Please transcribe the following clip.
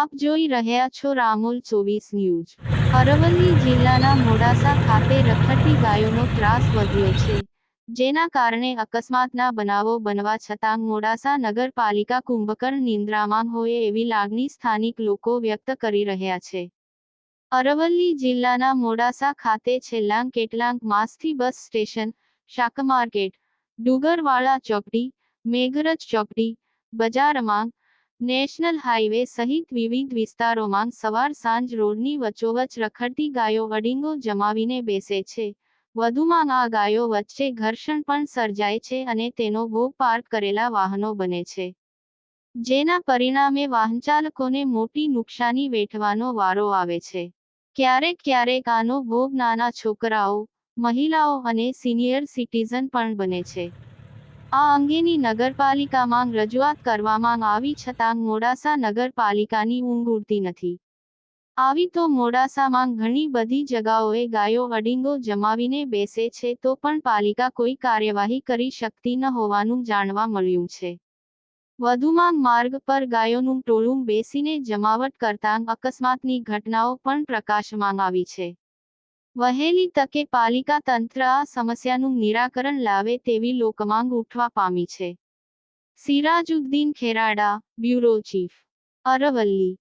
આપ જોઈ રહ્યા છો રામોલ ચોવીસ ન્યૂઝ. અરવલ્લી જિલ્લાના મોડાસા ખાતે રખડતી ગાયોનો ત્રાસ વધ્યો છે, જેના કારણે અકસ્માતના બનાવો બનવા છતાં મોડાસા નગરપાલિકા કુંભકર્ણ નિંદ્રામાં હોય એવી લાગણી સ્થાનિક લોકો વ્યક્ત કરી રહ્યા છે. અરવલ્લી જિલ્લાના મોડાસા ખાતે છેલ્લા કેટલાક માસથી બસ સ્ટેશન શાક માર્કેટ ડુગરવાળા ચોકડી, મેઘરજ ચોકડી, બજારમાં નેશનલ હાઈવે સહિત વિવિધ વિસ્તારોમાં સવાર સાંજ રોડની વચોવચ રખડતી ગાયો વડિંગો જમાવીને બેસે છે. વધુમાં આ ગાયો વચ્ચે ઘર્ષણ પણ સર્જાય છે અને તેનો ભોગ પાર્ક કરેલા વાહનો બને છે. જેના પરિણામે વાહનચાલકોને મોટી નુકસાની વેઠવાનો વારો આવે છે. ક્યારેક ક્યારેક આનો ભોગ નાના છોકરાઓ, મહિલાઓ અને સિનિયર સિટીઝન પણ બને છે. આ અંગેની નગરપાલિકામાં રજૂઆત કરવામાં આવી છતાં મોડાસા નગરપાલિકાની ઊંઘ ઉડતી નથી. આવી તો મોડાસામાં ઘણી બધી જગાઓએ ગાયો અડીંગો જમાવીને બેસે છે તો પણ પાલિકા કોઈ કાર્યવાહી કરી શકતી ન હોવાનું જાણવા મળ્યું છે. વધુમાં માર્ગ પર ગાયોનું ટોળું બેસીને જમાવટ કરતાં અકસ્માતની ઘટનાઓ પણ પ્રકાશમાં આવી છે. વહેલી તકે પાલિકા તંત્ર આ સમસ્યાનું નિરાકરણ લાવે તેવી લોકમાંગ ઉઠવા પામી છે. Sirajuddin Kherada, bureau chief. Aravalli.